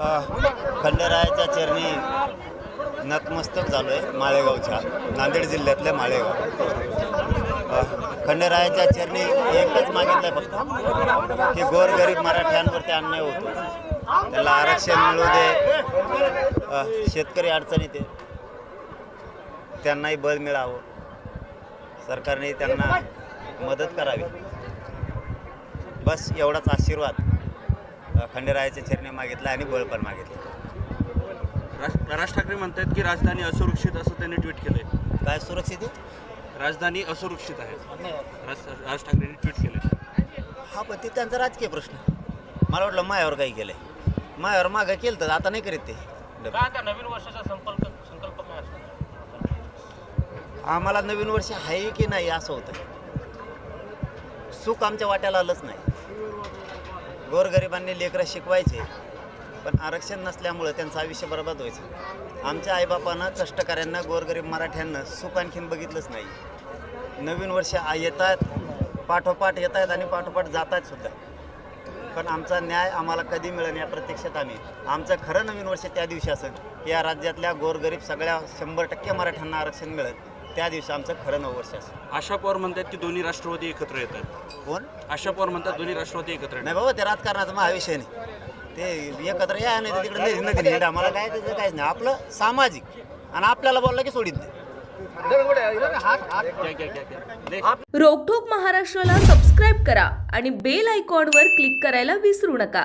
अ, चरणी नतमस्तक झालो आहे माळेगावच्या नांदेड जिल्ह्यातल्या माळेगाव. खंडरायाच्या चरणी एकच मागितलं आहे फक्त की गोरगरीब मराठ्यांवरती अन्याय होतो. त्याला आरक्षण मिळू दे. अ, शेतकरी अडचणीत आहे. त्यांनाही बळ मिळावं. सरकारने त्यांना मदत करावी. बस एवढाच आशीर्वाद. अ, खंडेरायाच्या चरणी मागितला आणि बळ पण मागितलं. राज राज ठाकरे म्हणतात की राजधानी असुरक्षित असं त्यांनी ट्विट केलंय. काय सुरक्षित आहे? राजधानी असुरक्षित आहे. राज राज ठाकरेंनी ट्विट केलंय. हा पण ते त्यांचा राजकीय प्रश्न. मला वाटलं मायावर काही केलंय. मायावर मागं केलं तर आता नाही करीत ते. नवीन वर्षाचा संकल्प संकल्प काय असतो आम्हाला नवीन वर्ष आहे की नाही असं होतं सुख आमच्या वाट्याला आलंच नाही. गोरगरिबांनी लेकरं शिकवायचे पण आरक्षण नसल्यामुळं त्यांचं आयुष्य बरबाद व्हायचं. आमच्या आईबापानं कष्टकऱ्यांना गोरगरीब मराठ्यांना सुख आणखीन बघितलंच नाही. नवीन वर्ष आ- येतात पाठोपाठ येत आहेत आणि पाठोपाठ जात आहेत सुद्धा. पण आमचा न्याय आम्हाला कधी मिळेल या प्रत्यक्षात आम्ही. आमचं खरं नवीन वर्ष त्या दिवशी असेल. की या राज्यातल्या गोरगरीब सगळ्या शंभर टक्के मराठ्यांना आरक्षण मिळेल. त्या दिवशी आमचं खरं नवं वर्ष असेल आशा पवार म्हणतात की दोन्ही राष्ट्रवादी एकत्र येत आहेत कोण? आशा पवार म्हणतात दोन्ही राष्ट्रवादी एकत्र नाही येतात बाबा ते राजकारणाचा महा विषय नाही. ते एकत्र या नाही तर तिकडे नदी नदी हिंडा आम्हाला काय त्याचं काहीच नाही. आपलं सामाजिक. आणि आपल्याला बोललं की सोडित नाही. रोकठोक महाराष्ट्राला सबस्क्राईब करा आणि बेल आयकॉनवर क्लिक करायला विसरू नका.